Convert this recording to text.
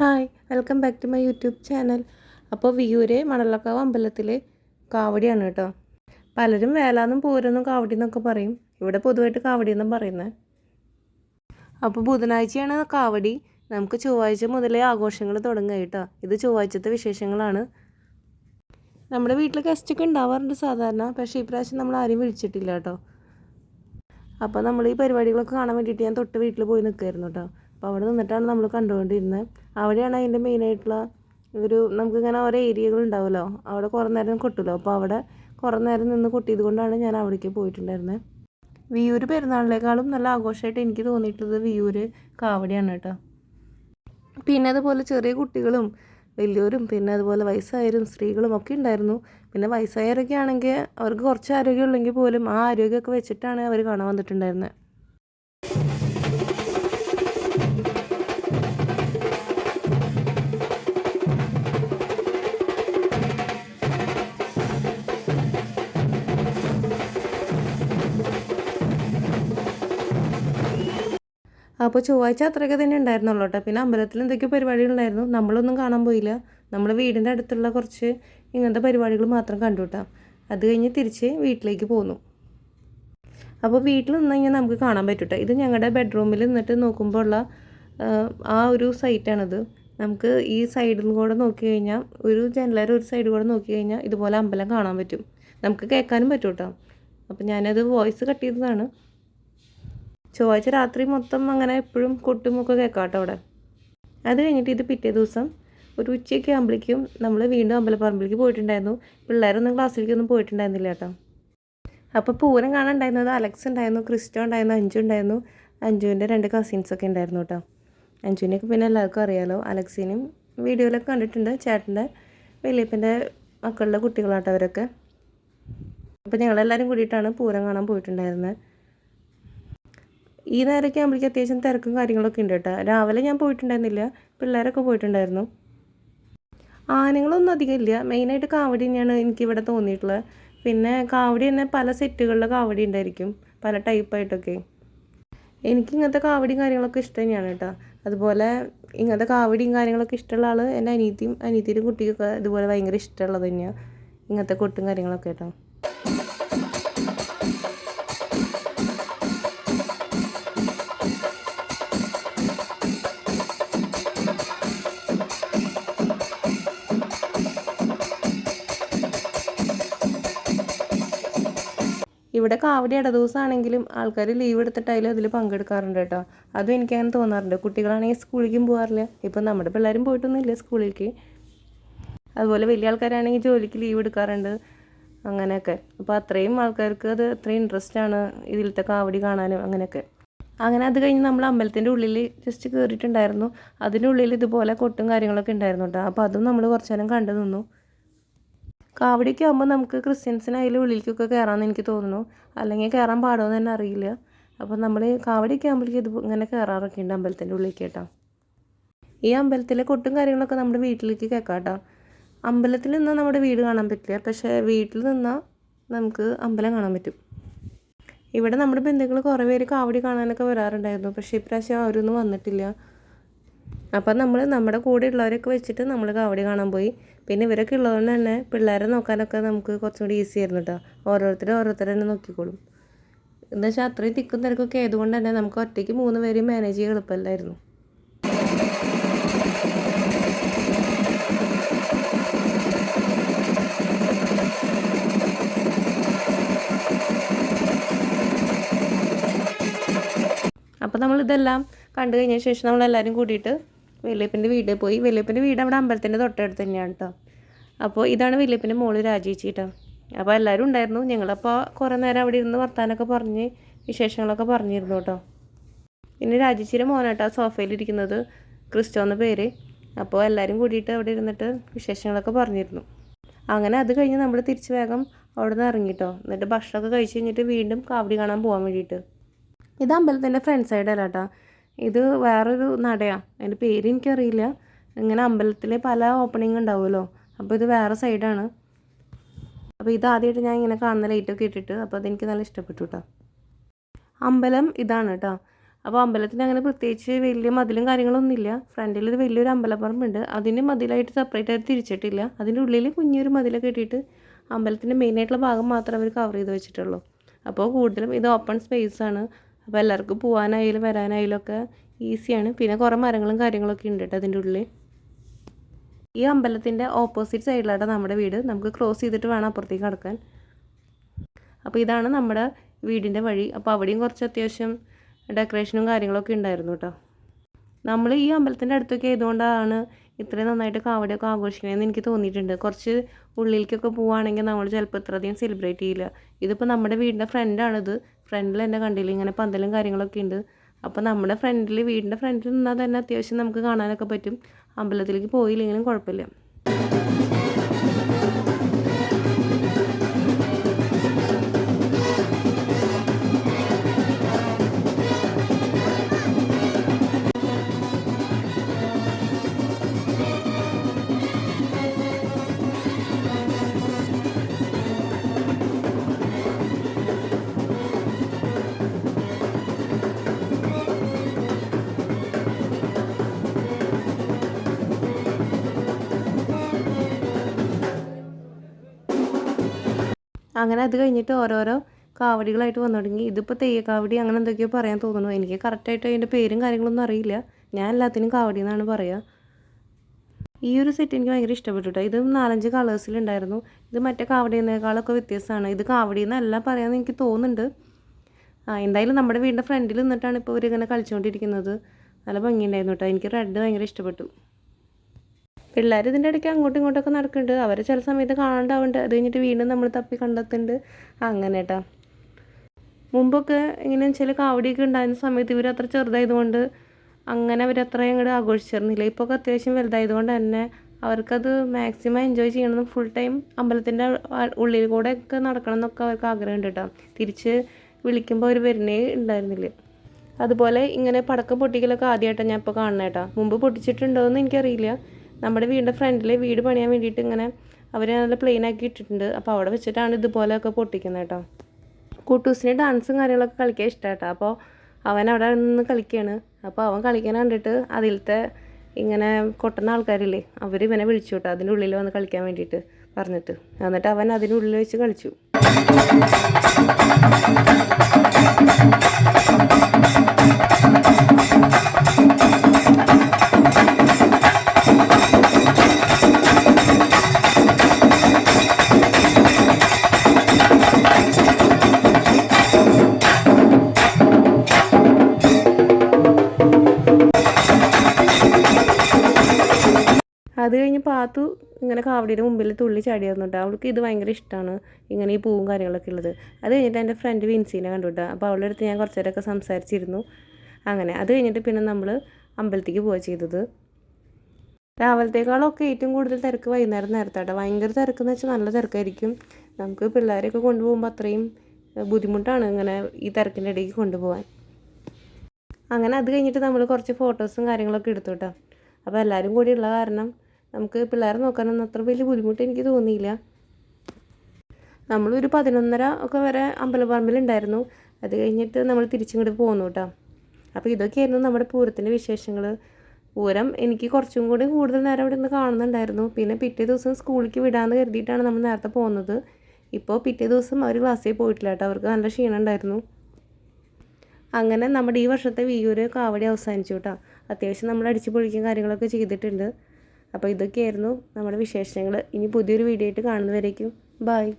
Hi welcome back to my YouTube channel. അപ്പോൾ വിയൂര് മണലക്കാവ് അമ്പലത്തിൽ കാവടിയാണ് കേട്ടോ. പലരും വേലാന്നും പൂരെന്നും കാവടി എന്നൊക്കെ പറയും. ഇവിടെ പൊതുവായിട്ട് കാവടി എന്നും പറയുന്നത് അപ്പോൾ ബുധനാഴ്ചയാണ് കാവടി. നമുക്ക് ചൊവ്വാഴ്ച മുതലേ ആഘോഷങ്ങൾ തുടങ്ങുക കേട്ടോ. ഇത് ചൊവ്വാഴ്ചത്തെ വിശേഷങ്ങളാണ്. നമ്മുടെ വീട്ടിൽ ഗസ്റ്റൊക്കെ ഉണ്ടാവാറുണ്ട് സാധാരണ. പക്ഷേ ഇപ്രാവശ്യം നമ്മൾ ആരെയും വിളിച്ചിട്ടില്ല കേട്ടോ. അപ്പോൾ നമ്മൾ ഈ പരിപാടികളൊക്കെ കാണാൻ വേണ്ടിയിട്ട് ഞാൻ തൊട്ട് വീട്ടിൽ പോയി നിൽക്കുമായിരുന്നു കേട്ടോ. അപ്പോൾ അവിടെ നിന്നിട്ടാണ് നമ്മൾ കണ്ടുകൊണ്ടിരുന്നത്. അവിടെയാണ് അതിന്റെ മെയിനായിട്ടുള്ള ഒരു നമുക്കിങ്ങനെ ഓരോ ഏരിയകൾ ഉണ്ടാവുമല്ലോ. അവിടെ കുറേ നേരം കൊട്ടുമല്ലോ അപ്പോൾ അവിടെ കുറേ നേരം നിന്ന് കൊട്ടിയത് കൊണ്ടാണ് ഞാൻ അവിടേക്ക് പോയിട്ടുണ്ടായിരുന്നത് വിയൂർ പെരുന്നാളിനേക്കാളും നല്ല ആഘോഷമായിട്ട് എനിക്ക് തോന്നിയിട്ടുള്ളത് വിയൂർ കാവടിയാണ് കേട്ടോ. പിന്നെ അതുപോലെ ചെറിയ കുട്ടികളും വലിയവരും പിന്നെ അതുപോലെ വയസ്സായവരും സ്ത്രീകളും ഒക്കെ ഉണ്ടായിരുന്നു. പിന്നെ വയസ്സായവരൊക്കെ ആണെങ്കിൽ അവർക്ക് കുറച്ച് ആരോഗ്യമുള്ളെങ്കിൽ പോലും ആ ആരോഗ്യമൊക്കെ വെച്ചിട്ടാണ് അവർ കാണാൻ വന്നിട്ടുണ്ടായിരുന്നത് അപ്പോൾ ചൊവ്വാഴ്ച അത്രയൊക്കെ തന്നെ ഉണ്ടായിരുന്നുള്ളൂ കേട്ടോ. പിന്നെ അമ്പലത്തിൽ എന്തൊക്കെയോ പരിപാടികളുണ്ടായിരുന്നു. നമ്മളൊന്നും കാണാൻ പോയില്ല. നമ്മൾ വീടിന്റെ അടുത്തുള്ള കുറച്ച് ഇങ്ങനത്തെ പരിപാടികൾ മാത്രം കണ്ടു കേട്ടോ. അത് കഴിഞ്ഞ് തിരിച്ച് വീട്ടിലേക്ക് പോന്നു. അപ്പോൾ വീട്ടിൽ നിന്ന് കഴിഞ്ഞാൽ നമുക്ക് കാണാൻ പറ്റൂട്ടോ ഇത് ഞങ്ങളുടെ ബെഡ്റൂമിൽ നിന്നിട്ട് നോക്കുമ്പോൾ ഉള്ള ആ ഒരു സൈറ്റാണിത്. നമുക്ക് ഈ സൈഡിൽ കൂടെ നോക്കി കഴിഞ്ഞാൽ ഒരു ജനലര ഒരു സൈഡ് കൂടെ നോക്കി കഴിഞ്ഞാൽ ഇതുപോലെ അമ്പലം കാണാൻ പറ്റും. നമുക്ക് കേൾക്കാനും പറ്റും കേട്ടോ അപ്പോൾ ഞാനത് വോയിസ് കട്ട് ചെയ്തതാണ്. ചൊവ്വാഴ്ച രാത്രി മൊത്തം അങ്ങനെ എപ്പോഴും കൊട്ടുമൊക്കെ കേൾക്കാം അവിടെ. അത് കഴിഞ്ഞിട്ട് ഇത് പിറ്റേ ദിവസം ഒരു ഉച്ചയൊക്കെ ആകുമ്പോഴേക്കും നമ്മൾ വീണ്ടും അമ്പലപ്പറമ്പിലേക്ക് പോയിട്ടുണ്ടായിരുന്നു. പിള്ളേരൊന്നും ക്ലാസ്സിലേക്കൊന്നും പോയിട്ടുണ്ടായിരുന്നില്ല കേട്ടോ. അപ്പോൾ പൂരം കാണാൻ ഉണ്ടായിരുന്നത് അലക്സ് ഉണ്ടായിരുന്നു ക്രിസ്റ്റോ ഉണ്ടായിരുന്നു അഞ്ചു ഉണ്ടായിരുന്നു അഞ്ജുവിന്റെ രണ്ട് കസിൻസൊക്കെ ഉണ്ടായിരുന്നു കേട്ടോ. അഞ്ജുവിനെയൊക്കെ പിന്നെ എല്ലാവർക്കും അറിയാലോ. അലക്സിനും വീഡിയോയിലൊക്കെ കണ്ടിട്ടുണ്ട് ചേട്ടന്റെ വലിയപ്പന്റെ മക്കളുടെ കുട്ടികളാട്ടോ അവരൊക്കെ. അപ്പോൾ ഞങ്ങളെല്ലാവരും കൂടിയിട്ടാണ് പൂരം കാണാൻ പോയിട്ടുണ്ടായിരുന്നത്. ഈ നേരമൊക്കെ ആകുമ്പോഴേക്കും അത്യാവശ്യം തിരക്കും കാര്യങ്ങളൊക്കെ ഉണ്ട് കേട്ടോ. രാവിലെ ഞാൻ പോയിട്ടുണ്ടായിരുന്നില്ല. പിള്ളേരൊക്കെ പോയിട്ടുണ്ടായിരുന്നു. ആനകളൊന്നും അധികം ഇല്ല. മെയിനായിട്ട് കാവടി തന്നെയാണ് എനിക്കിവിടെ തോന്നിയിട്ടുള്ളത്. പിന്നെ കാവടി തന്നെ പല സെറ്റുകളിലെ കാവടി ഉണ്ടായിരിക്കും. പല ടൈപ്പായിട്ടൊക്കെ എനിക്ക് ഇങ്ങനത്തെ കാവടിയും കാര്യങ്ങളൊക്കെ ഇഷ്ടം തന്നെയാണ് കേട്ടോ. അതുപോലെ ഇങ്ങനത്തെ കാവടിയും കാര്യങ്ങളൊക്കെ ഇഷ്ടമുള്ള ആൾ എന്റെ അനിയത്തിയും അനിയത്തിയുടെ കുട്ടിയൊക്കെ ഇതുപോലെ ഭയങ്കര ഇഷ്ടമുള്ളത് തന്നെയാണ് ഇങ്ങനത്തെ കൊട്ടും കാര്യങ്ങളൊക്കെ കേട്ടോ ഇവിടെ കാവടി ഇടദിവസമാണെങ്കിലും ആൾക്കാർ ലീവ് എടുത്തിട്ടായാലും അതിൽ പങ്കെടുക്കാറുണ്ട് കേട്ടോ. അതും എനിക്കങ്ങനെ തോന്നാറുണ്ട്. കുട്ടികളാണെങ്കിൽ സ്കൂളിലേക്കും പോകാറില്ല ഇപ്പം നമ്മുടെ പിള്ളേരും പോയിട്ടൊന്നുമില്ല സ്കൂളിലേക്ക്. അതുപോലെ വലിയ ആൾക്കാരാണെങ്കിൽ ജോലിക്ക് ലീവ് എടുക്കാറുണ്ട്. അങ്ങനെയൊക്കെ. അപ്പോൾ അത്രയും ആൾക്കാർക്ക് അത് അത്രയും ഇൻട്രസ്റ്റ് ആണ് ഇതിലത്തെ കാവടി കാണാനും അങ്ങനെയൊക്കെ. അങ്ങനെ അത് കഴിഞ്ഞ് നമ്മൾ അമ്പലത്തിന്റെ ഉള്ളിൽ ജസ്റ്റ് കയറിയിട്ടുണ്ടായിരുന്നു അതിന്റെ ഉള്ളിൽ ഇതുപോലെ കൊട്ടും കാര്യങ്ങളൊക്കെ ഉണ്ടായിരുന്നു കേട്ടോ. അപ്പോൾ അതും നമ്മൾ കുറച്ച് നേരം കണ്ടു നിന്നു. കാവടിയൊക്കെ ആകുമ്പോൾ നമുക്ക് ക്രിസ്ത്യൻസിനായാലും ഉള്ളിലേക്കൊക്കെ കയറാമെന്ന് എനിക്ക് തോന്നുന്നു. അല്ലെങ്കിൽ കയറാൻ പാടുമെന്ന് തന്നെ അറിയില്ല. അപ്പോൾ നമ്മൾ കാവടിയൊക്കെ ആകുമ്പോഴേക്കും ഇത് ഇങ്ങനെ കയറാറൊക്കെ ഉണ്ട് അമ്പലത്തിന്റെ ഉള്ളിലേക്ക് കേട്ടോ. ഈ അമ്പലത്തിലെ കൊട്ടും കാര്യങ്ങളൊക്കെ നമ്മുടെ വീട്ടിലേക്ക് കേൾക്കാം കേട്ടോ. അമ്പലത്തിൽ നിന്നാൽ നമ്മുടെ വീട് കാണാൻ പറ്റില്ല. പക്ഷേ വീട്ടിൽ നിന്നാൽ നമുക്ക് അമ്പലം കാണാൻ പറ്റും. ഇവിടെ നമ്മുടെ ബന്ധുക്കൾ കുറേ പേര് കാവടി കാണാനൊക്കെ വരാറുണ്ടായിരുന്നു. പക്ഷേ ഇപ്രാവശ്യം അവരൊന്നും വന്നിട്ടില്ല. അപ്പം നമ്മൾ നമ്മുടെ കൂടെ ഉള്ളവരൊക്കെ വെച്ചിട്ട് നമ്മൾ കാവടി കാണാൻ പോയി. പിന്നെ ഇവരൊക്കെ ഉള്ളതുകൊണ്ട് തന്നെ പിള്ളേരെ നോക്കാനൊക്കെ നമുക്ക് കുറച്ചും കൂടി ഈസി ആയിരുന്നു കേട്ടോ ഓരോരുത്തരും ഓരോരുത്തരെ തന്നെ നോക്കിക്കോളും. എന്താ വെച്ചാൽ അത്രയും തിക്കും തിരക്കൊക്കെ ആയതുകൊണ്ട് തന്നെ നമുക്ക് ഒറ്റയ്ക്ക് മൂന്ന് പേരെയും മാനേജ് ചെയ്യാൻ എളുപ്പമല്ലായിരുന്നു. അപ്പോൾ നമ്മളിതെല്ലാം കണ്ടു കഴിഞ്ഞ ശേഷം നമ്മളെല്ലാവരും കൂടിയിട്ട് വലിയപ്പന്റെ വീട് പോയി. വലിയപ്പന്റെ വീട് അവിടെ അമ്പലത്തിന്റെ തൊട്ടടുത്ത് തന്നെയാണ് കേട്ടോ അപ്പോൾ ഇതാണ് വലിയപ്പന്റെ മോൾ രാജിച്ചി കേട്ടോ അപ്പോൾ എല്ലാവരും ഉണ്ടായിരുന്നു. ഞങ്ങളപ്പോൾ കുറേ നേരം അവിടെ ഇരുന്ന് വർത്താനൊക്കെ പറഞ്ഞ് വിശേഷങ്ങളൊക്കെ പറഞ്ഞിരുന്നു കേട്ടോ പിന്നെ രാജേച്ചിയുടെ മോനാട്ടോ സോഫയിലിരിക്കുന്നത് ക്രിസ്റ്റോ എന്ന പേര്. അപ്പോൾ എല്ലാവരും കൂടിയിട്ട് അവിടെ ഇരുന്നിട്ട് വിശേഷങ്ങളൊക്കെ പറഞ്ഞിരുന്നു. അങ്ങനെ അത് കഴിഞ്ഞ് നമ്മൾ തിരിച്ച് വേഗം അവിടെ നിന്ന് ഇറങ്ങിട്ടോ എന്നിട്ട് ഭക്ഷണമൊക്കെ കഴിച്ച് കഴിഞ്ഞിട്ട് വീണ്ടും കാവടി കാണാൻ പോകാൻ വേണ്ടിയിട്ട്. ഇത് അമ്പലത്തിന്റെ ഫ്രണ്ട് സൈഡല്ല കേട്ടോ ഇത് വേറൊരു നടയാണ് അതിന്റെ പേര് എനിക്കറിയില്ല. ഇങ്ങനെ അമ്പലത്തിൽ പല ഓപ്പണിംഗ് ഉണ്ടാവുമല്ലോ. അപ്പോൾ ഇത് വേറെ സൈഡാണ് അപ്പോൾ ഇത് ആദ്യമായിട്ട് ഞാൻ ഇങ്ങനെ കാണുന്ന ലൈറ്റൊക്കെ ഇട്ടിട്ട് അപ്പോൾ അതെനിക്ക് നല്ല ഇഷ്ടപ്പെട്ടു കേട്ടോ അമ്പലം ഇതാണ് കേട്ടോ അപ്പോൾ അമ്പലത്തിന് അങ്ങനെ പ്രത്യേകിച്ച് വലിയ മതിലും കാര്യങ്ങളൊന്നുമില്ല ഫ്രണ്ടിൽ ഒരു വലിയൊരു അമ്പലപ്പറമ്പുണ്ട് അതിന് മതിലായിട്ട് സെപ്പറേറ്റ് ആയിട്ട് തിരിച്ചിട്ടില്ല. അതിന്റെ ഉള്ളിൽ കുഞ്ഞൊരു മതിലൊക്കെ ഇട്ടിട്ട് അമ്പലത്തിന്റെ മെയിനായിട്ടുള്ള ഭാഗം മാത്രം അവർ കവർ ചെയ്ത് വെച്ചിട്ടുള്ളൂ. അപ്പോൾ കൂടുതലും ഇത് ഓപ്പൺ സ്പേസ് ആണ്. അപ്പോൾ എല്ലാവർക്കും പോകാനായാലും വരാനായാലും ഒക്കെ ഈസിയാണ്. പിന്നെ കുറേ മരങ്ങളും കാര്യങ്ങളൊക്കെ ഉണ്ട് കേട്ടോ അതിന്റെ ഉള്ളിൽ ഈ അമ്പലത്തിന്റെ ഓപ്പോസിറ്റ് സൈഡിലാണ് നമ്മുടെ വീട്. നമുക്ക് ക്രോസ് ചെയ്തിട്ട് വേണം അപ്പുറത്തേക്ക് കടക്കാൻ. അപ്പോൾ ഇതാണ് നമ്മുടെ വീടിന്റെ വഴി. അപ്പോൾ അവിടെയും കുറച്ച് അത്യാവശ്യം ഡെക്കറേഷനും കാര്യങ്ങളൊക്കെ ഉണ്ടായിരുന്നു കേട്ടോ നമ്മൾ ഈ അമ്പലത്തിന്റെ അടുത്തൊക്കെ ആയതുകൊണ്ടാണ് ഇത്രയും നന്നായിട്ട് കാവടിയൊക്കെ ആഘോഷിക്കണമെന്ന് എനിക്ക് തോന്നിയിട്ടുണ്ട്. കുറച്ച് ഉള്ളിലേക്കൊക്കെ പോവുകയാണെങ്കിൽ നമ്മൾ ചിലപ്പോൾ ഇത്രയധികം സെലിബ്രേറ്റ് ചെയ്യില്ല. ഇതിപ്പോൾ നമ്മുടെ വീടിന്റെ ഫ്രണ്ടാണിത്. ഫ്രണ്ടിൽ തന്നെ കണ്ടില്ല? ഇങ്ങനെ പന്തലും കാര്യങ്ങളൊക്കെ ഉണ്ട് അപ്പോൾ നമ്മുടെ ഫ്രണ്ടിൽ വീടിന്റെ ഫ്രണ്ടിൽ നിന്നാൽ തന്നെ അത്യാവശ്യം നമുക്ക് കാണാനൊക്കെ പറ്റും. അമ്പലത്തിലേക്ക് പോയില്ലെങ്കിലും കുഴപ്പമില്ല. അങ്ങനെ അത് കഴിഞ്ഞിട്ട് ഓരോരോ കാവടികളായിട്ട് വന്നു തുടങ്ങി. ഇതിപ്പോൾ തെയ്യക്കാവടി അങ്ങനെ എന്തൊക്കെയോ പറയാൻ തോന്നുന്നു. എനിക്ക് കറക്റ്റായിട്ട് അതിന്റെ പേരും കാര്യങ്ങളൊന്നും അറിയില്ല. ഞാൻ എല്ലാത്തിനും കാവടി എന്നാണ് പറയുക ഈ ഒരു സെറ്റ് എനിക്ക് ഭയങ്കര ഇഷ്ടപ്പെട്ടു കേട്ടോ ഇത് നാലഞ്ച് കളേഴ്സിലുണ്ടായിരുന്നു ഇത് മറ്റേ കാവടിയെന്നേക്കാളൊക്കെ വ്യത്യസ്തമാണ് ഇത് കാവടി എന്നല്ല പറയാമെന്ന് എനിക്ക് തോന്നുന്നുണ്ട്. ആ എന്തായാലും നമ്മുടെ വീടിന്റെ ഫ്രണ്ടിൽ നിന്നിട്ടാണ് ഇപ്പോൾ ഇവരിങ്ങനെ കളിച്ചുകൊണ്ടിരിക്കുന്നത് നല്ല ഭംഗിയുണ്ടായിരുന്നു കേട്ടോ എനിക്ക് റെഡ് ഭയങ്കര ഇഷ്ടപ്പെട്ടു. പിള്ളേർ ഇതിന്റെ ഇടയ്ക്ക് അങ്ങോട്ടും ഇങ്ങോട്ടൊക്കെ നടക്കുന്നുണ്ട്. അവരെ ചില സമയത്ത് കാണാണ്ടാവുന്നുണ്ട് അത് കഴിഞ്ഞിട്ട് വീണ്ടും നമ്മൾ തപ്പി കണ്ടെത്തുന്നുണ്ട്. അങ്ങനെ കേട്ടോ മുമ്പൊക്കെ ഇങ്ങനെ ചില കാവടിയൊക്കെ ഉണ്ടായിരുന്ന സമയത്ത് ഇവർ അത്ര ചെറുതായതുകൊണ്ട് അങ്ങനെ അവർ അത്ര അങ്ങോട്ട് ആഘോഷിച്ചിരുന്നില്ല. ഇപ്പോൾ ഒക്കെ അത്യാവശ്യം വലുതായതുകൊണ്ട് തന്നെ അവർക്കത് മാക്സിമം എൻജോയ് ചെയ്യണമെന്നും ഫുൾ ടൈം അമ്പലത്തിന്റെ ഉള്ളിൽ കൂടെ ഒക്കെ നടക്കണം എന്നൊക്കെ അവർക്ക് ആഗ്രഹമുണ്ട് കേട്ടോ തിരിച്ച് വിളിക്കുമ്പോൾ അവർ വരുന്നേ ഉണ്ടായിരുന്നില്ല. അതുപോലെ ഇങ്ങനെ പടക്കം പൊട്ടിക്കലൊക്കെ ആദ്യമായിട്ടാണ് ഞാൻ ഇപ്പോൾ കാണുന്നത് കേട്ടോ മുമ്പ് പൊട്ടിച്ചിട്ടുണ്ടോ എന്ന് എനിക്കറിയില്ല. നമ്മുടെ വീടിന്റെ ഫ്രണ്ടിലെ വീട് പണിയാൻ വേണ്ടിയിട്ട് ഇങ്ങനെ അവർ നല്ല പ്ലെയിൻ ആക്കി ഇട്ടിട്ടുണ്ട്. അപ്പോൾ അവിടെ വെച്ചിട്ടാണ് ഇതുപോലെയൊക്കെ പൊട്ടിക്കുന്നത് കേട്ടോ. കൂട്ടൂസിന് ഡാൻസും കാര്യങ്ങളൊക്കെ കളിക്കാൻ ഇഷ്ടമാണ് കേട്ടോ അപ്പോൾ അവൻ അവിടെ നിന്ന് കളിക്കുകയാണ് അപ്പോൾ അവൻ കളിക്കാൻ കണ്ടിട്ട് അതിലത്തെ ഇങ്ങനെ കൊട്ടുന്ന ആൾക്കാരില്ലേ അവർ ഇവനെ വിളിച്ചു കേട്ടോ അതിന്റെ ഉള്ളിൽ വന്ന് കളിക്കാൻ വേണ്ടിയിട്ട് പറഞ്ഞിട്ട്. എന്നിട്ട് അവൻ അതിന്റെ അതിനുള്ളിൽ വെച്ച് കളിച്ചു. അത് കഴിഞ്ഞ് പാത്തു ഇങ്ങനെ കാവടിയുടെ മുമ്പിൽ തുള്ളി ചാടി കേട്ടോ അവൾക്ക് ഇത് ഭയങ്കര ഇഷ്ടമാണ് ഇങ്ങനെ ഈ പൂവും കാര്യങ്ങളൊക്കെ ഉള്ളത്. അത് കഴിഞ്ഞിട്ട് എന്റെ ഫ്രണ്ട് വിൻസീനെ കണ്ടു കേട്ടോ അപ്പോൾ അവളുടെ അടുത്ത് ഞാൻ കുറച്ച് നേരമൊക്കെ സംസാരിച്ചിരുന്നു. അങ്ങനെ. അത് കഴിഞ്ഞിട്ട് പിന്നെ നമ്മൾ അമ്പലത്തേക്ക് പോവുക ചെയ്തത്. രാവിലത്തേക്കാളൊക്കെ ഏറ്റവും കൂടുതൽ തിരക്ക് വൈകുന്നേരം നേരത്താട്ടോ ഭയങ്കര തിരക്കെന്ന് വെച്ചാൽ നല്ല തിരക്കായിരിക്കും. നമുക്ക് പിള്ളേരെയൊക്കെ കൊണ്ടുപോകുമ്പോൾ അത്രയും ബുദ്ധിമുട്ടാണ് ഇങ്ങനെ ഈ തിരക്കിന്റെ ഇടയ്ക്ക് കൊണ്ടുപോകാൻ അങ്ങനെ അത് കഴിഞ്ഞിട്ട് നമ്മൾ കുറച്ച് ഫോട്ടോസും കാര്യങ്ങളൊക്കെ എടുത്തു കേട്ടോ അപ്പോൾ എല്ലാവരും കൂടിയുള്ള കാരണം നമുക്ക് പിള്ളേരെ നോക്കാനൊന്നും അത്ര വലിയ ബുദ്ധിമുട്ട് എനിക്ക് തോന്നിയില്ല. നമ്മളൊരു പതിനൊന്നര ഒക്കെ വരെ അമ്പലപ്പറമ്പിലുണ്ടായിരുന്നു അത് കഴിഞ്ഞിട്ട് നമ്മൾ തിരിച്ചിങ്ങോട്ട് പോന്നു കേട്ടോ. അപ്പോൾ ഇതൊക്കെയായിരുന്നു നമ്മുടെ പൂരത്തിന്റെ വിശേഷങ്ങൾ പൂരം എനിക്ക് കുറച്ചും കൂടി കൂടുതൽ നേരം ഇവിടെ നിന്ന് കാണുന്നുണ്ടായിരുന്നു. പിന്നെ പിറ്റേ ദിവസം സ്കൂളിലേക്ക് വിടാമെന്ന് കരുതിയിട്ടാണ് നമ്മൾ നേരത്തെ പോകുന്നത് ഇപ്പോൾ പിറ്റേ ദിവസം അവർ ക്ലാസ്സിൽ പോയിട്ടില്ല കേട്ടോ. അവർക്ക് നല്ല ക്ഷീണം ഉണ്ടായിരുന്നു. അങ്ങനെ നമ്മുടെ ഈ വർഷത്തെ വിയൂര് കാവടി അവസാനിച്ചു കേട്ടോ. അത്യാവശ്യം നമ്മൾ അടിച്ചു പൊളിക്കും കാര്യങ്ങളൊക്കെ ചെയ്തിട്ടുണ്ട്. അപ്പോൾ ഇതൊക്കെയായിരുന്നു നമ്മുടെ വിശേഷങ്ങൾ. ഇനി പുതിയൊരു വീഡിയോ ആയിട്ട് കാണുന്നവരേക്കും ബായ്